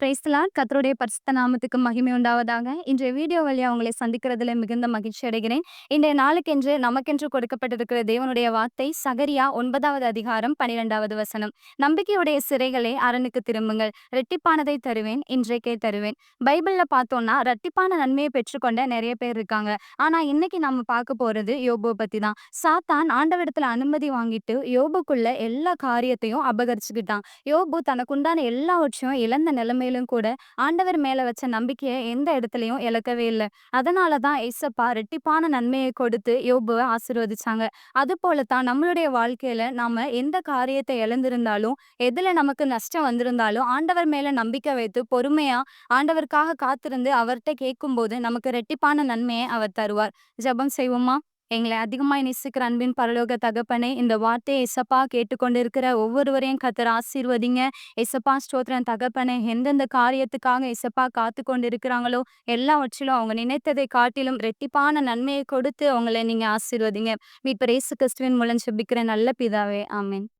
பிரைஸ்லார் கத்தருடைய பரிசுத்த நாமத்துக்கு மகிமை உண்டாவதாக. இன்றைய வீடியோ வழியாக உங்களை சந்திக்கிறதுல மிகுந்த மகிழ்ச்சி அடைகிறேன். இன்றைய நாளுக்கென்று நமக்கென்று கொடுக்கப்பட்டிருக்கிற தேவனுடைய வார்த்தை சகரியா ஒன்பதாவது அதிகாரம் பனிரெண்டாவது வசனம். நம்பிக்கையுடைய சிறைகளே அரணுக்கு திரும்புங்கள். ரெட்டிப்பானதை தருவேன் இன்றைக்கே தருவேன். பைபிள்ல பார்த்தோம்னா ரெட்டிப்பான நன்மையை பெற்றுக்கொண்ட நிறைய பேர் இருக்காங்க. ஆனா இன்னைக்கு நம்ம பார்க்க போறது யோபோ பத்தி தான் சாத்தான் ஆண்டவரத்தில் அனுமதி வாங்கிட்டு யோபுக்குள்ள எல்லா காரியத்தையும் அபகரிச்சுக்கிட்டான். யோபு தனக்குண்டான எல்லாவற்றையும் இழந்த நிலைமையிலும் கூட ஆண்டவர் மேல வச்ச நம்பிக்கையை எந்த இடத்துலயும் இழக்கவே இல்லை. அதனாலதான் ஏசப்பா ரெட்டிப்பான நன்மையை கொடுத்து யோபுவை ஆசீர்வதிச்சாங்க. அது போலத்தான் நம்மளுடைய வாழ்க்கையில நாம எந்த காரியத்தை இழந்திருந்தாலும் எதுல நமக்கு நஷ்டம் வந்திருந்தாலும் ஆண்டவர் மேல நம்பிக்கை வைத்து பொறுமையா ஆண்டவருக்காக காத்திருந்து அவர்கிட்ட கேட்கும்போது நமக்கு ரெட்டிப்பான நன்மையை அவர் தருவார். ஜெபம் செய்வோமா? எங்களை அதிகமாக நேசிக்கிற அன்பின் பரலோக தகப்பனே இந்த வார்த்தையை எசப்பா கேட்டுக்கொண்டிருக்கிற ஒவ்வொருவரையும் கத்தர் ஆசீர்வதிங்க. எசப்பா ஸ்தோத்திரன் தகப்பனே எந்தெந்த காரியத்துக்காக எசப்பா காத்து கொண்டு இருக்கிறாங்களோ எல்லாவற்றிலும் அவங்க நினைத்ததை காட்டிலும் ரெட்டிப்பான நன்மையை கொடுத்து அவங்களை நீங்கள் ஆசீர்வதிங்க. மீட்பர் இயேசு கிறிஸ்துவின் மூலம் செபிக்கிற நல்ல பிதாவே ஆமென்.